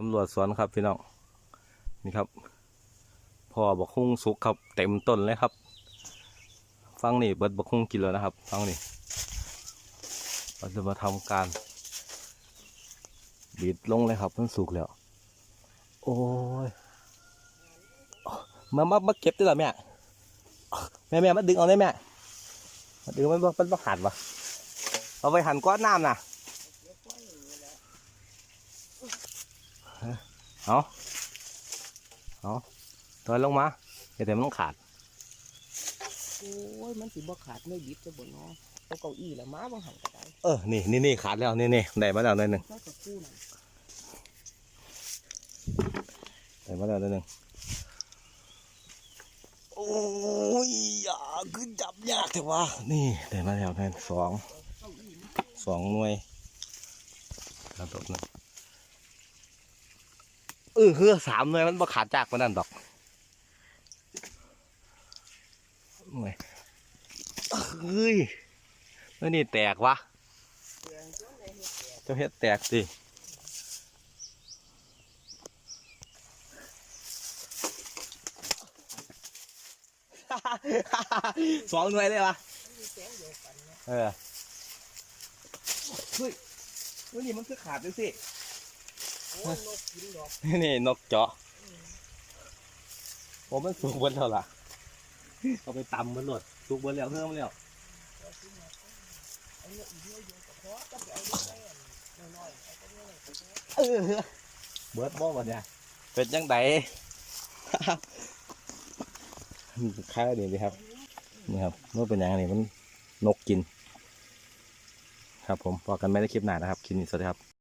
สำรวจสวนครับพี่น้องนี่ครับพ่อบักคุ้งสุกครับเต็มต้นเลยครับ ฟังนี่เบิดบักคุ้งกินแล้วนะครับ ฟังนี่เราจะมาทำการบีดลงเลยครับมันสุกแล้ว โอ้ยมามามาเก็บได้หรอแม่แม่แม่มาดึงเอาได้แม่มาดึงมันบ่มันบ่หันวะเอาไปหันก้อนน้ำน่ะ เอาเอาถอยลงมาอย่าแต่มันต้องขาด โอ้ย มันสิบ่ขาดไม่ยิบจะบ่เนาะเอาเก้าอี้แล้วมาบางหันก็ได้เออ นี่นี่นี่ขาดแล้ว นี่นี่ได้มาแล้วหน่อยหนึ่งก็จะกู้นั่นได้มาแล้วหน่อยหนึ่งโอ้ยอย่าขึ้นจับยากแต่ว่า นี่ได้มาแล้วหน่อยสองเก้าอี้มันสองหน่วยกระโดดนะ เออเฮือสามหน่วยมันบ่ขาดจากมันนั่นดอกหน่วยเฮ้ยแล้วนี่แตกวะเปลืองจังเลยเฮ็ดแก่เจ้าเฮ็ดแตกสิสองหน่วยเลยวะมันมีแสงเดียวกันเนาะเออเฮ้ยวันนี้มันคือขาดด้วยสิโอ้ย นกกินดอกนี่นกเจาะผมมันสูงบนเท่าไหร่เอาไปตำมันหลดสูงบนแล้วเพิ่มแล้วดอกกินดอกเอาเนื้ออีกเนื้อเดียวก็พอจะไปเอาเนื้อแม่น้อยๆเอาก็เนื้อน้อยก็พอเออเบิร์ดบ่วันเนี่ยเป็นยังไงค่าเดี๋ยวดีครับนี่ครับเมื่อเป็นยังไงนี่มันนกกิน ครับผมพอกันไม่ได้คลิปหน้านะครับ คลิปนี้สวัสดีครับ